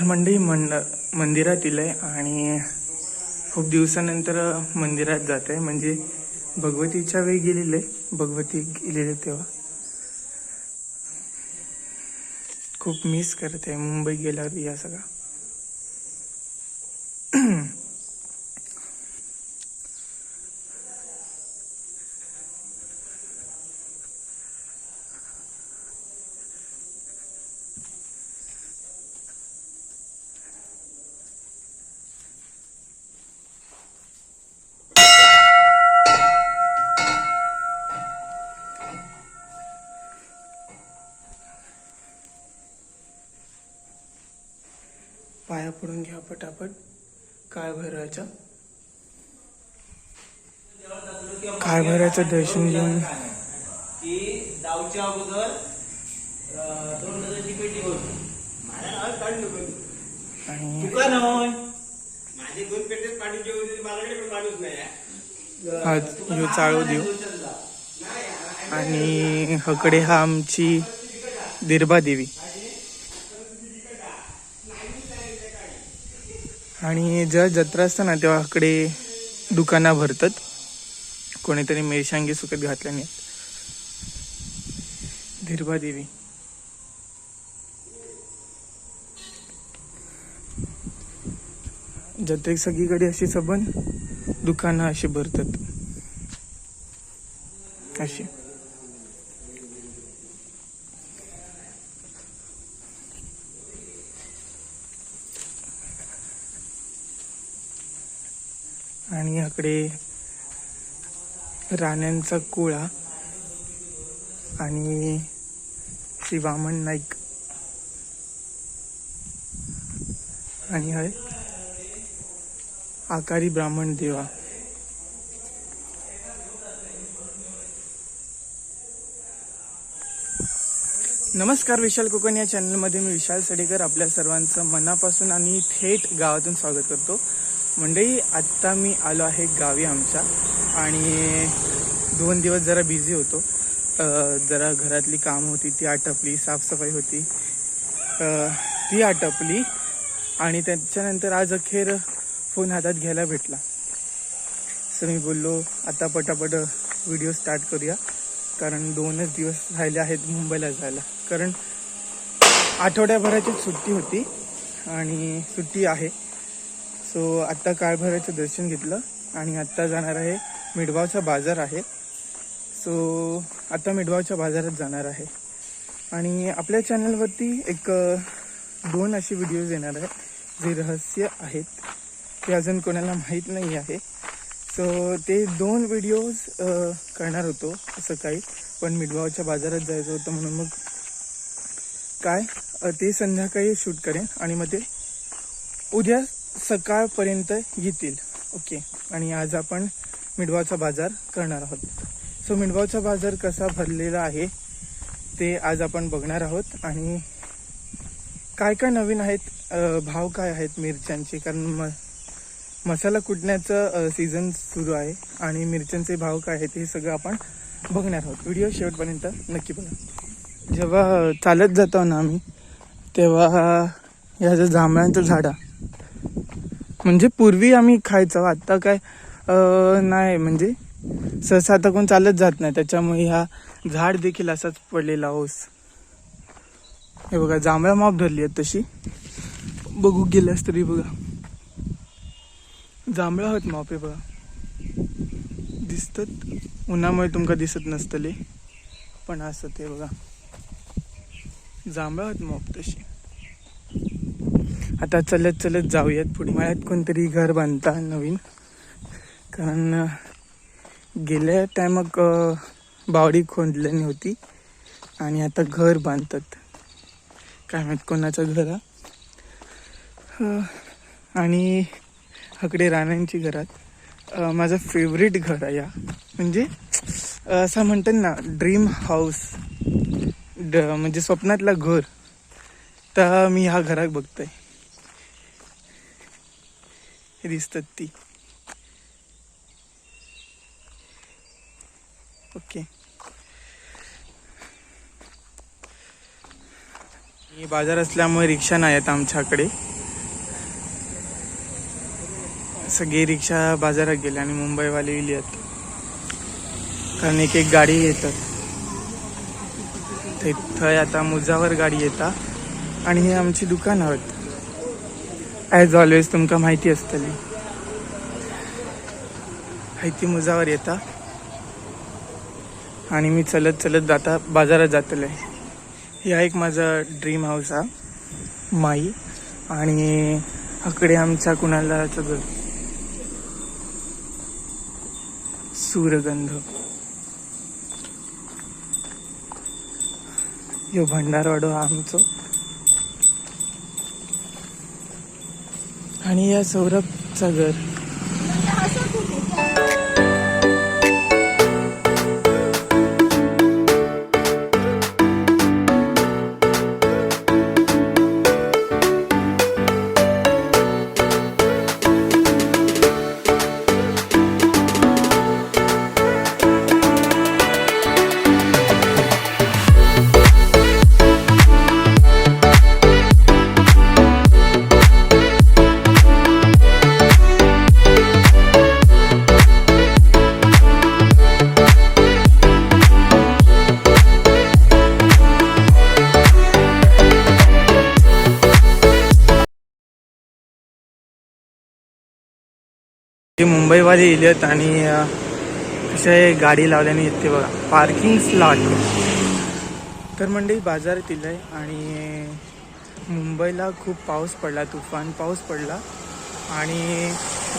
तर मंडई मंड मंदिरात आहे आणि खूप दिवसानंतर मंदिरात जात आहे. म्हणजे भगवतीच्या वेळी गेलेले भगवती गेलेले तेव्हा. खूप मिस करते मुंबई गेल्यावर या सगळा. पडून घ्या पटापट काय भरायचं काय भरायचं दर्शन घेऊन. की जाऊच्या अगोदर अं, दोन डझनची पेटी भरतो माझ्या नावात काढून नको आणि तुका नव्हय माझे दोन पेटेच पाणी जेवू दे माझ्याकडे पण माणूस नाही आहे. हा ह्यो चाळू देऊ. आणि हकडे हा आमची दिरबा देवी. आणि जेव्हा जत्रा असतं ना तेव्हाकडे दुकानं भरतात. कोणीतरी मेरशांगी सुकत घातल्याने दिरबा देवी. जत्रेक सगळीकडे अशी सबन दुकानं अशी भरतात. अशी. माझ्याकडे राण्यांचा कुळा आणि श्री वामन नाईक. आणि आहे आकारी ब्राह्मण देवा नमस्कार विशाल कोकण या चॅनलमध्ये मी विशाल सडेकर आपल्या सर्वांचं मनापासून आणि थेट गावातून स्वागत करतो. मंडई आत्ता मी आलो आहे गावी आमच्या आणि दोन दिवस जरा बिझी होतो. जरा घरातली कामं होती ती आटपली साफसफाई होती. ती आटपली आणि त्याच्यानंतर आज अखेर फोन हातात घ्यायला भेटला. सर मी बोललो आता पटापट व्हिडिओ स्टार्ट करूया. कारण दोनच दिवस राहिले आहेत मुंबईला जायला. कारण आठवड्याभराची सुट्टी होती आणि सुट्टी आहे. सो आत्ता काळभराचं दर्शन घेतलं आणि आत्ता जाणार आहे मिडगावचा बाजार आहे. सो आत्ता मिडगावच्या बाजारात जाणार आहे. आणि आपल्या चॅनलवरती एक दोन असे व्हिडिओज येणार आहे जे रहस्य आहेत. ते अजून कोणाला माहीत नाही आहे. सो ते दोन व्हिडिओज करणार होतो सकाळी पण मिडगावच्या बाजारात जायचं होतं म्हणून मग काय? ते संध्याकाळी शूट करेन आणि मग ते उद्या सकाळपर्यंत येतील ओके. आणि आज आपण मिडवाचा बाजार करणार आहोत. सो मिडवाचा बाजार कसा भरलेला आहे ते आज आपण बघणार आहोत. आणि काय काय नवीन आहेत भाव काय आहेत मिरच्यांचे? कारण म मसाला कुटण्याचं सीझन सुरू आहे. आणि मिरच्यांचे भाव काय आहेत हे सगळं आपण बघणार आहोत. व्हिडिओ शेवटपर्यंत नक्की बघा. जेव्हा चालत जातो ना आम्ही तेव्हा ह्या जर जांभळांचं झाडं म्हणजे पूर्वी आम्ही खायचो. आता काय नाही. म्हणजे सहसा आता कोण चालत जात नाही. त्याच्यामुळे ह्या झाड देखील असाच पडलेला ओस. हे बघा जांभळा माप धरली आहेत तशी. बघू गेल्यास तरी बघा. जांभळा होत माप आहे बघा. दिसतात. उन्हामुळे तुमका दिसत नसतले. पण असं ते बघा. जांभळा होत माप तशी. आता चलत चलत जाऊयात. पुढे मळ्यात कोणतरी घर बांधता नवीन. कारण गेल्या टायमाक बावडी खोदल्याने होती. आणि आता घर बांधतात. काय माहीत कोणाचं घर आणि हकडे राण्यांची घरात. माझं फेवरेट घर आहे या. म्हणजे असं म्हणतात ना ड्रीम हाऊस ड म्हणजे स्वप्नातलं घर. तर मी ह्या घरात बघतोय. दिसतात ती. ओके. बाजार असल्यामुळे रिक्षा नाही आहेत आमच्याकडे. सगळी रिक्षा बाजारात गेली आणि मुंबईवाले गेली आहेत. कारण एक एक गाडी येतात. ते थंय आता मुजावर गाडी येता. आणि हे आमची दुकान आहेत. ॲज ऑलवेज तुमका माहिती असतली. हायती मुजावर येता. आणि मी चलत चलत जाता बाजारात जातले. ह्या एक माझा ड्रीम हाऊस हा माई. आणि हकडे आमचा कुणाला सगळं सूरगंध. यो भंडारवाडो हा आमचो. आणि या सौरभचा घर ते मुंबईवाले इलेत आणि कसे गाडी लावल्याने येते बघा पार्किंग स्लॉट तर मंडळी बाजारात आहे आणि मुंबईला खूप पाऊस पडला तुफान पाऊस पडला. आणि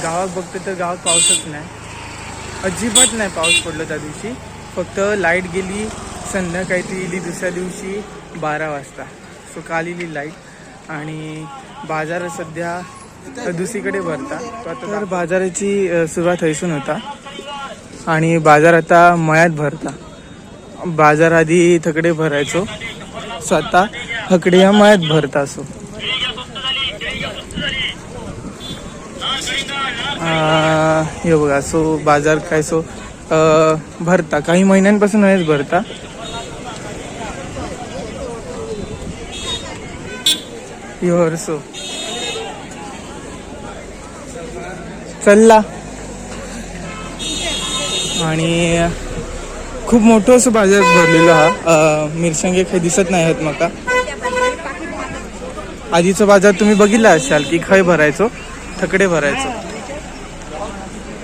गावात बघतो तर गावात पाऊसच नाही. अजिबात नाही पाऊस पडला त्या दिवशी. फक्त लाइट गेली संध्याकाळी ती गेली दुसऱ्या दिवशी बारा वाजता. सो काल इली लाइट. आणि बाजार सध्या दुसरीकडे भरता तर बाजाराची सुरुवात हैसून होता. आणि बाजार आता मळ्यात भरता. बाजार आधी थकडे भरायचो. स्वतः हकडे या मळ्यात भरता असो. हे बघा सो बाजार काय सो भरता. काही महिन्यांपासून आहेच भरता. योर सो चल्ला आणि खूप मोठं असं बाजार भरलेलं हा. मिरसंगे काही दिसत नाही आहेत मका. आधीचा बाजार तुम्ही बघितला असाल की खय भरायचो थकडे भरायचो.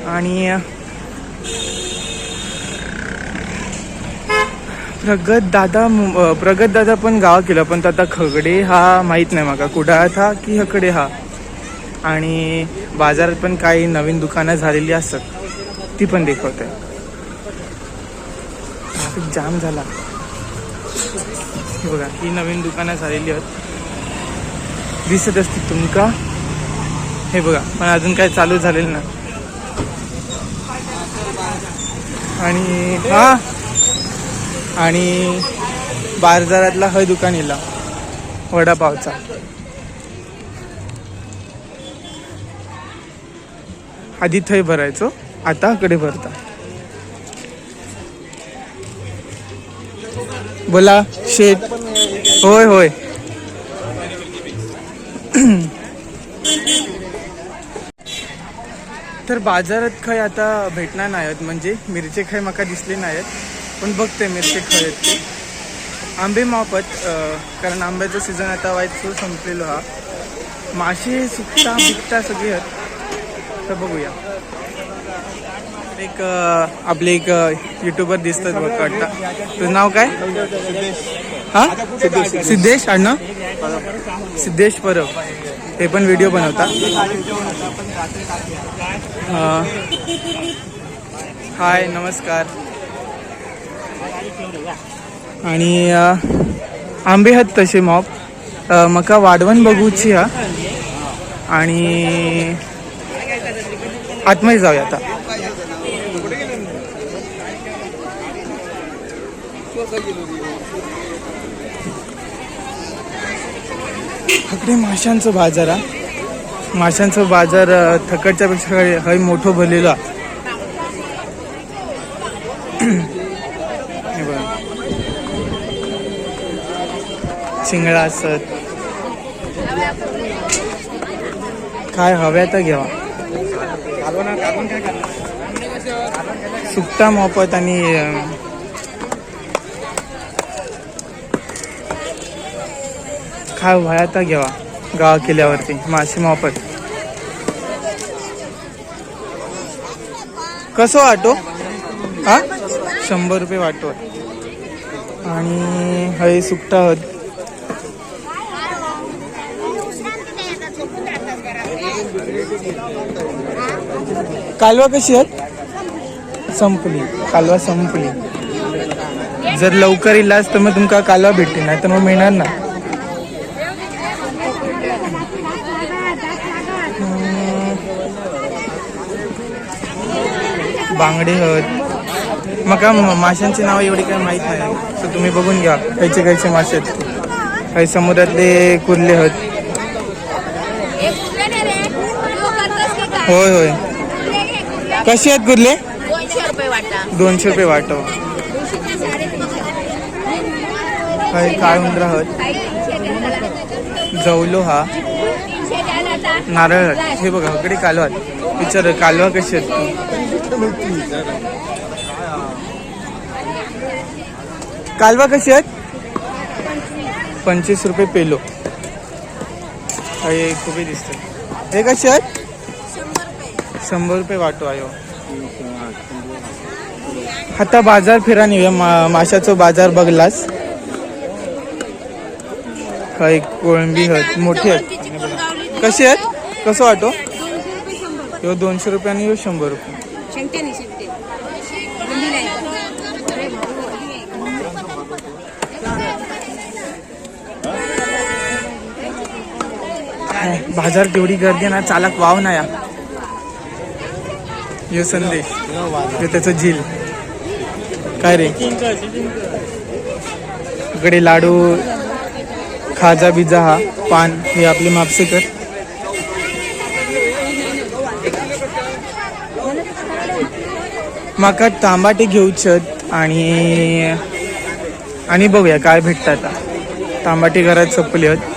आणि प्रगत दादा प्रगत दादा पण गाव केलं पण आता खगडे हा माहीत नाही माका. कुडाळात हा की हकडे हा? आणि बाजारात पण काही नवीन दुकानं झालेली असतात ती पण देखवत. आहे ट्रॅफिक जाम झाला. बघा ही नवीन दुकानं झालेली आहेत. दिसत असतील तुमका? हे बघा पण अजून काय चालू झालेलं ना आणि हा? आणि बाजारातला हय दुकान येला वडापावचा. आधी थंय भरायचो. आता कडे भरता. बोला शेत होय होय. तर बाजारात खय आता भेटणार नाही आहेत म्हणजे मिरचे खय म्हाका दिसले नाही आहेत पण बघते मिरचे खय आहेत ते. आंबे मापत कारण आंब्याचं सीझन आता वाईट सो संपलेलो हा. मासे सुकता बिकता सगळी आहेत. तर बघूया. एक आपले एक युट्यूबर दिसतात बघ वाटतं. तुझं नाव काय? हा? सिद्धेश आडनाव सिद्धेश परब. ते पण व्हिडिओ बनवता हाय नमस्कार. आणि आंबे हत तसे मॉप मका वाढवण बघूची हा. आणि आतमध्ये जाऊया आता. थकडे माशांचं बाजार हा. माशांचं बाजार थकडच्या पेक्षा हय- मोठं भरलेलं. शिंगळा असत. काय हव्या तर घ्यावा. सुकटा मोफत आणि व्हाया तर घ्यावा गावा किल्ल्यावरती मासे मोफत. कसं वाटो? हा? शंभर रुपये वाटो. आणि हय सुकटा हत कालवा कशी आहेत? संपली. कालवा संपली. जर लवकर इलाज तर मग तुमका कालवा भेटते नाही तर मग मिळणार ना. बांगडे हत मका माशांची नावं एवढी काही माहीत नाही. तर तुम्ही बघून घ्या खायचे खायचे मासे आहेत. काही समुद्रातले कुर्ले हत होय होय. कशी आहेत कुर्ले दोनशे रुपये वाटव काही काळ उंदरा हत जवलो हा. नारळ हे बघा इकडे कालवा. विचार कालवा कशी आहेत कालवा कशी आहेत? पंचवीस रुपये पेलो. काही खूपही दिसत हे कसे आहेत? शंभर रुपये वाटो आयो. आता बाजार फिरा नेऊया मा माशाचा बाजार बघलास. काही कोळंबी आहेत मोठी आहेत कशी आहेत? कसं वाटो? ह्यो दोनशे रुपये आणि ह्यो शंभर रुपये. नाही नाही. बाजार तेवढी गर्दी ना चालक वाव ना या. यो संदेश त्याचं झील. काय रे? इकडे लाडू खाजा बिजा हा पान हे आपले मापसेकर माका तांबाटे घेऊचत आणि आणि बघूया काय भेटतात आता. तांबाटे घरात संपले आहेत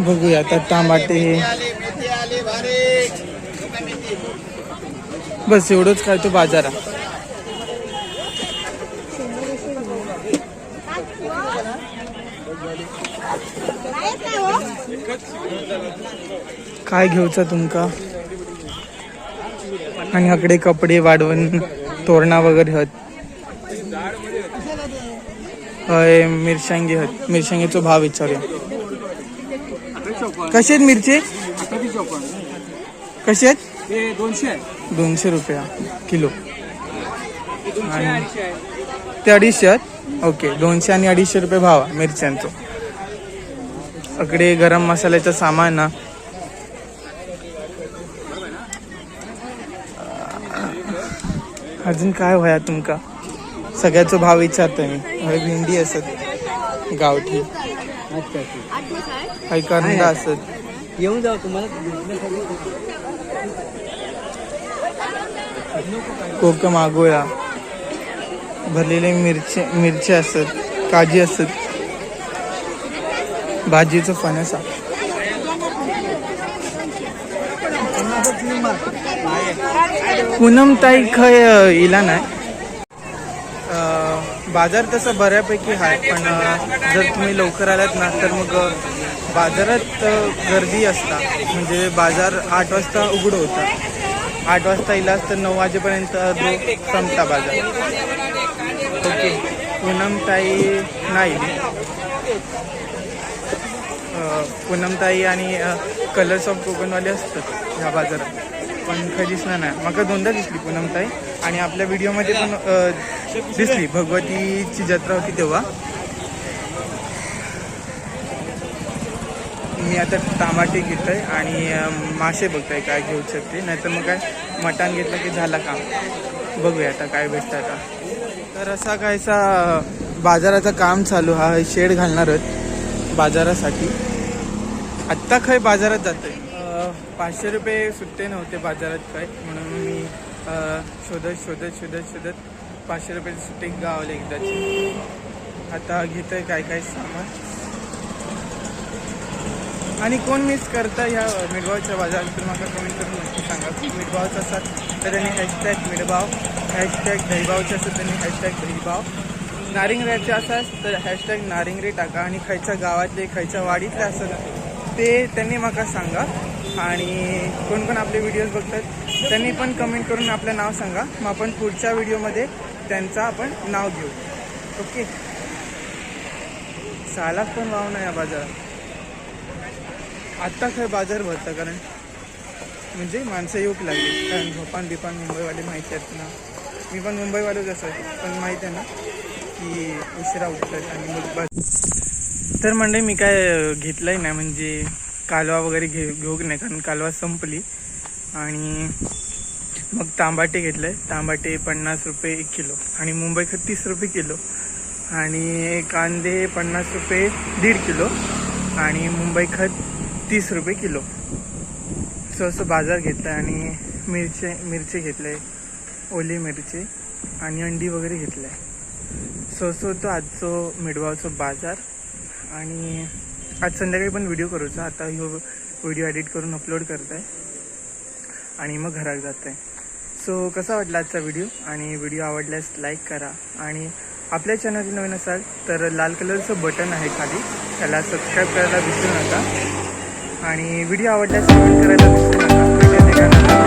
बघूया आता टमाटे बस एवढंच काय तो बाजारा. काय घेऊचा तुमका? आणि आकडे कपडे वाढवून तोरणा वगैरे हत हे मिरसांगी हत मिरसांगीचो भाव विचारूया. कशी आहेत मिरची? कशी आहेत? दोनशे दोनशे रुपया किलो. आणि ते अडीचशे आहेत. ओके दोनशे आणि अडीचशे रुपये भाव आहे मिरच्यांचं. अकडे गरम मसाल्याचं सामान ना. अजून काय व्हाया तुमका? सगळ्याचा भाव विचारतोय मी. हय भेंडी असत. गावठी. काही कांदा असत. येऊन जाऊ तुम्हाला. कोकम आगोळा. भरलेले मिरचे मिरची असत काजी असत. भाजीचं फणस आहे. पूनम ताई खय इला नाही बाजार तसा बऱ्यापैकी आहे पण जर तुम्ही लवकर आलात ना तर मग बाजारात गर्दी असता. म्हणजे बाजार आठ वाजता उघड होता. आठ वाजता इलास तर नऊ वाजेपर्यंत जो संपता बाजार. ओके. पूनमताई नाही. पूनमताई आणि कलर्स ऑफ कोकणवाले असतात ह्या बाजारात. पण खरी दिसणार नाही मला दोनदा दिसली पूनमताई आणि आपल्या व्हिडिओमध्ये पण दिसली. भगवतीची जत्रा होती तेव्हा. मी आता टमाटे घेत आहे आणि मासे बघताय काय घेऊ शकते. नाहीतर मग काय मटण घेतलं की झालं काम. बघूया आता काय भेटतं आता. तर असा कायसा बाजाराचं काम चालू हा शेड घालणार आहेत बाजारासाठी. आत्ता खय बाजारात जातोय? आहे पाचशे रुपये सुट्टे नव्हते बाजारात काय म्हणून मी शोधत शोधत शोधत शोधत पाचशे रुपये सुट्टे गावले एकदाची आता घेतोय काय काय सामान. आणि कोण मिस करता ह्या मिडबावच्या बाजारात? तर मला कमेंट करून नक्की सांगा. मिडबावचं असाल तर त्यांनी हॅशटॅग मिडबाव हॅशटॅग दहीबावचे असं त्यांनी हॅशटॅग दहीबाव. नारिंगऱ्याचे असाल तर हॅशटॅग नारिंगरे टाका आणि खयच्या गावातले खयच्या वाडीतले असतात ते त्यांनी मला सांगा. आणि कोण कोण आपले व्हिडिओज बघतात त्यांनी पण कमेंट करून आपलं नाव सांगा. मग आपण पुढच्या व्हिडिओमध्ये त्यांचं आपण नाव घेऊ. ओके सालाच पण वाव नाही या बाजारात. आत्ता काय बाजार भरतं कारण म्हणजे माणसं येऊक लागली. कारण भोपान बिपान मुंबईवाले माहिती आहेत ना. मी पण मुंबईवालेच असं पण माहीत आहे ना की उशिरा उठतात आणि मग बस. तर म्हणजे मी काय घेतलंय नाही म्हणजे कालवा वगैरे घे घेऊ नाही? कारण कालवा संपली. आणि मग तांबाटे घेतलंय. तांबाटे पन्नास रुपये एक किलो. आणि मुंबई खत तीस रुपये किलो. आणि कांदे पन्नास रुपये दीड किलो. आणि मुंबई खत तीस रुपये किलो. सो असं बाजार घेतला आणि मिरचे मिरचे घेतले ओली मिरची. आणि अंडी वगैरे घेतलं आहे सो तो आजचो मिडवावचो बाजार. आणि आज संध्याकाळी पण व्हिडिओ करूचा. आता ह्यो व्हिडिओ एडिट करून अपलोड करत आहे आणि मग घरात जात आहे सो कसा वाटला आजचा व्हिडिओ आणि व्हिडिओ आवडल्यास लाईक करा. आणि आपल्या चॅनल नवीन असाल तर लाल कलरचं बटन आहे खाली. त्याला सबस्क्राईब करायला विसरू नका. आणि व्हिडिओ आवडल्यास कमेंट करायला विसरू नका.